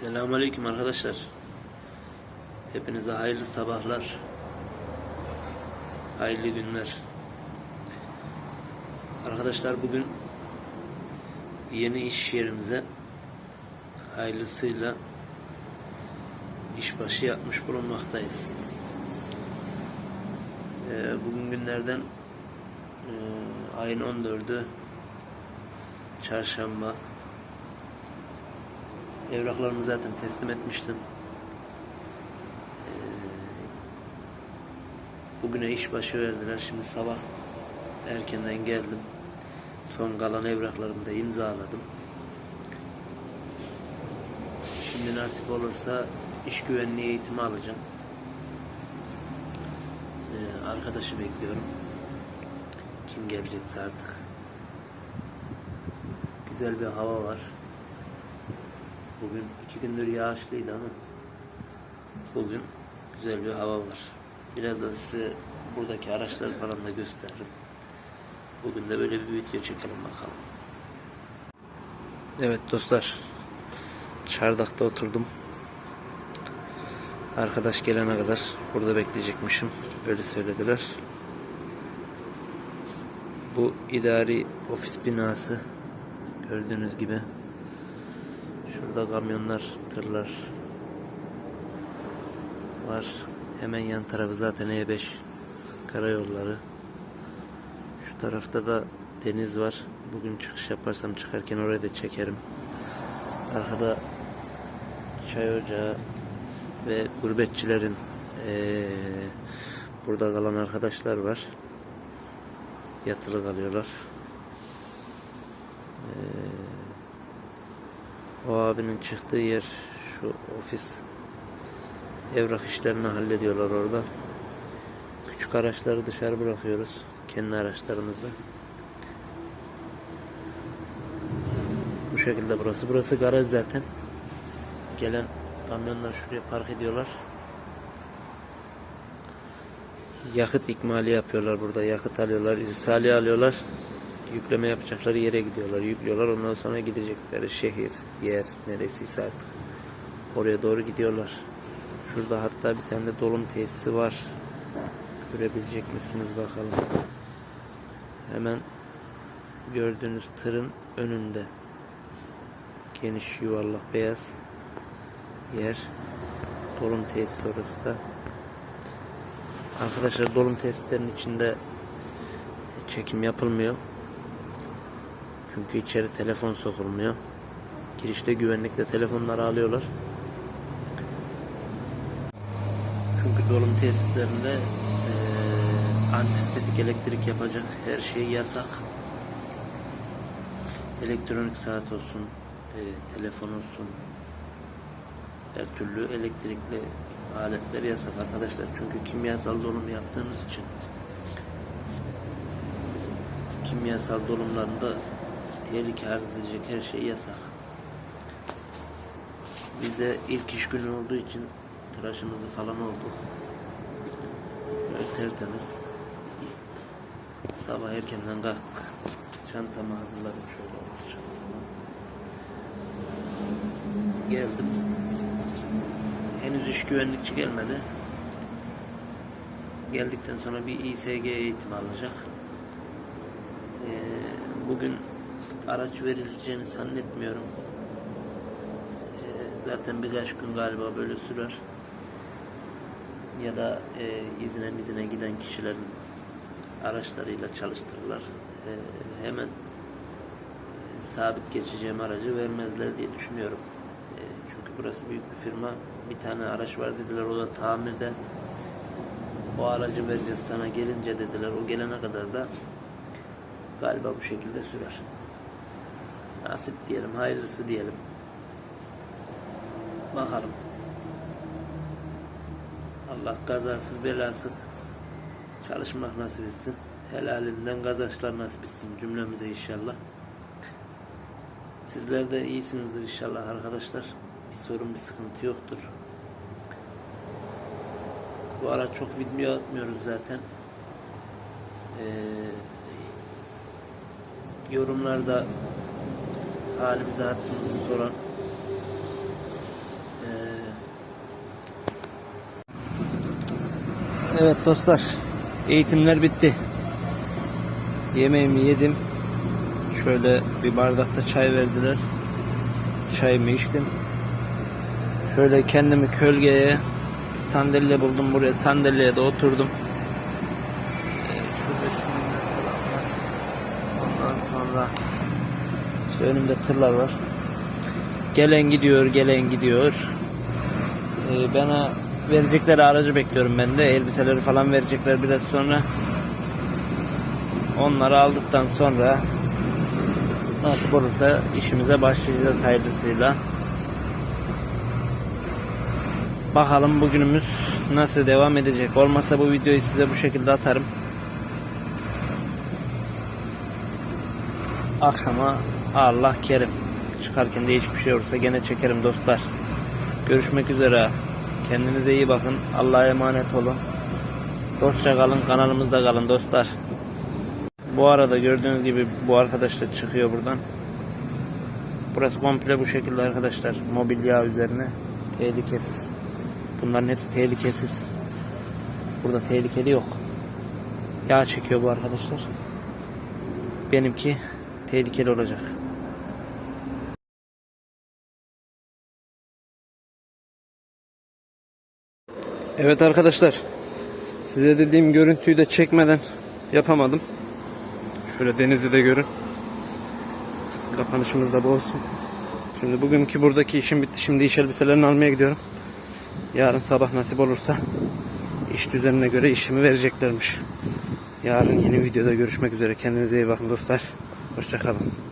Selamünaleyküm arkadaşlar. Hepinize hayırlı sabahlar. Hayırlı günler. Arkadaşlar bugün yeni iş yerimize hayırlısıyla işbaşı yapmış bulunmaktayız. Ee, bugün günlerden e, ayın 14'ü çarşamba Evraklarımı zaten teslim etmiştim. Ee, bugüne işbaşı verdiler. Şimdi sabah erkenden geldim. Son kalan evraklarımı da imzaladım. Şimdi nasip olursa iş güvenliği eğitimi alacağım. Ee, arkadaşı bekliyorum. Kim gelecekse artık. Güzel bir hava var. Bugün iki gündür yağışlıydı ama bugün güzel bir hava var. Biraz da size buradaki araçları falan da gösteririm. Bugün de böyle bir video çekelim bakalım. Evet dostlar. Çardakta oturdum. Arkadaş gelene kadar burada bekleyecekmişim. Öyle söylediler. Bu idari ofis binası gördüğünüz gibi Şurada kamyonlar, tırlar var. Hemen yan tarafı zaten E5 karayolları. Şu tarafta da deniz var. Bugün çıkış yaparsam çıkarken orayı da çekerim. Arkada çay ocağı ve gurbetçilerin eee, burada kalan arkadaşlar var. Yatılı kalıyorlar. Eee o abinin çıktığı yer şu ofis. Evrak işlerini hallediyorlar orada. Küçük araçları dışarı bırakıyoruz. Kendi araçlarımızla. Bu şekilde burası. Burası garaj zaten. Gelen kamyonlar şuraya park ediyorlar. Yakıt ikmali yapıyorlar burada. Yakıt alıyorlar, irsali alıyorlar yükleme yapacakları yere gidiyorlar. Yüklüyorlar. Ondan sonra gidecekleri şehir, yer neresiyse artık. Oraya doğru gidiyorlar. Şurada hatta bir tane de dolum tesisi var. Görebilecek misiniz bakalım. Hemen gördüğünüz tırın önünde. Geniş yuvarlak beyaz yer. Dolum tesisi orası da. Arkadaşlar dolum tesislerinin içinde çekim yapılmıyor. Çünkü içeri telefon sokulmuyor. Girişte güvenlikle telefonları alıyorlar. Çünkü dolum tesislerinde e, antistatik elektrik yapacak her şey yasak. Elektronik saat olsun, e, telefon olsun, her türlü elektrikli aletler yasak arkadaşlar. Çünkü kimyasal dolum yaptığımız için kimyasal dolumlarında tehlike arz edecek her şey yasak. Biz de ilk iş günü olduğu için tıraşımızı falan olduk. Böyle tertemiz. Sabah erkenden kalktık. Çantamı hazırladım şöyle çantamı. Geldim. Henüz iş güvenlikçi gelmedi. Geldikten sonra bir İSG eğitimi alacak. Ee, bugün araç verileceğini zannetmiyorum. Ee, zaten birkaç gün galiba böyle sürer. Ya da e, izine mizine giden kişilerin araçlarıyla çalıştırırlar. Ee, hemen e, sabit geçeceğim aracı vermezler diye düşünüyorum. E, çünkü burası büyük bir firma. Bir tane araç var dediler o da tamirde. O aracı vereceğiz sana gelince dediler. O gelene kadar da galiba bu şekilde sürer. Nasip diyelim, hayırlısı diyelim. Bakalım. Allah kazasız belasız çalışmak nasip etsin. Helalinden kazançlar nasip etsin cümlemize inşallah. Sizler de iyisinizdir inşallah arkadaşlar. Bir sorun, bir sıkıntı yoktur. Bu ara çok video atmıyoruz zaten. Ee, yorumlarda halimizi hatırımızı soran ee... Evet dostlar eğitimler bitti. Yemeğimi yedim. Şöyle bir bardakta çay verdiler. Çayımı içtim. Şöyle kendimi kölgeye sandalye buldum buraya. Sandalyeye de oturdum. Ee, şurada Ondan sonra işte önümde tırlar var. Gelen gidiyor, gelen gidiyor. Ee, bana verecekleri aracı bekliyorum ben de. Elbiseleri falan verecekler biraz sonra. Onları aldıktan sonra nasip olursa işimize başlayacağız hayırlısıyla. Bakalım bugünümüz nasıl devam edecek. Olmasa bu videoyu size bu şekilde atarım. Akşama Allah kerim. Çıkarken değişik bir şey olursa gene çekerim dostlar. Görüşmek üzere. Kendinize iyi bakın. Allah'a emanet olun. Dostça kalın. Kanalımızda kalın dostlar. Bu arada gördüğünüz gibi bu arkadaş da çıkıyor buradan. Burası komple bu şekilde arkadaşlar. Mobilya üzerine tehlikesiz. Bunların hepsi tehlikesiz. Burada tehlikeli yok. Yağ çekiyor bu arkadaşlar. Benimki tehlikeli olacak. Evet arkadaşlar. Size dediğim görüntüyü de çekmeden yapamadım. Şöyle denizi de görün. Kapanışımız da bu olsun. Şimdi bugünkü buradaki işim bitti. Şimdi iş elbiselerini almaya gidiyorum. Yarın sabah nasip olursa iş düzenine göre işimi vereceklermiş. Yarın yeni videoda görüşmek üzere. Kendinize iyi bakın dostlar. Hoşçakalın.